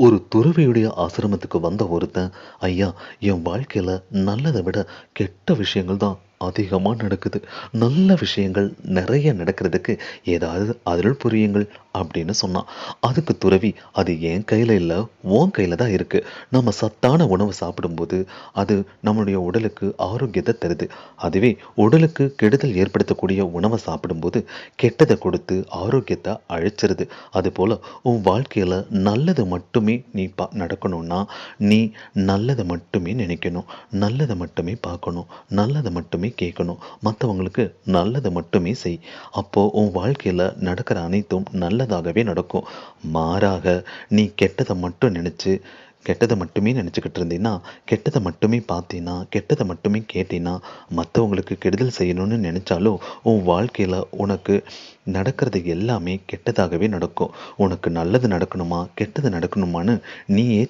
ஒரு துறவியுடைய ஆசிரமத்துக்கு வந்த ஒருத்தன் ஐயா என் வாழ்க்கையில நல்லதை விட கெட்ட விஷயங்கள் தான் அதிகமாக நடக்குது. நல்ல விஷயங்கள் நிறைய நடக்கிறதுக்கு ஏதாவது அருள் புரியுங்கள் அப்படின்னு சொன்னான். அதுக்கு துறவி அது என் கையில் இல்லை உன் கையில் தான் இருக்குது நம்ம சத்தான உணவு சாப்பிடும்போது அது நம்மளுடைய உடலுக்கு ஆரோக்கியத்தை தருது. அதுவே உடலுக்கு கெடுதல் ஏற்படுத்தக்கூடிய உணவை சாப்பிடும்போது கெட்டதை கொடுத்து ஆரோக்கியத்தை அழிச்சிருது. அதுபோல் உன் வாழ்க்கையில் நல்லது மட்டுமே நீ பா நடக்கணும்னா நீ நல்லதை மட்டுமே நினைக்கணும். நல்லதை மட்டுமே பார்க்கணும். நல்லதை மட்டுமே கேட்கணும். மற்றவங்களுக்கு நல்லதை மட்டுமே செய். அப்போ உன் வாழ்க்கையில் நடக்கிற அனைத்தும் நல்லதாகவே நடக்கும். மாறாக நீ கெட்டதை மட்டும் நினச்சி கெட்டதை மட்டுமே நினச்சிக்கிட்டு இருந்தீன்னா கெட்டதை மட்டுமே பார்த்தீன்னா கெட்டதை மட்டுமே கேட்டீன்னா மற்றவங்களுக்கு கெடுதல் செய்யணும்னு நினச்சாலும் உன் வாழ்க்கையில் உனக்கு நடக்கிறது எல்லாமே கெட்டதாகவே நடக்கும். உனக்கு நல்லது நடக்கணுமா கெட்டது நடக்கணுமான்னு நீயே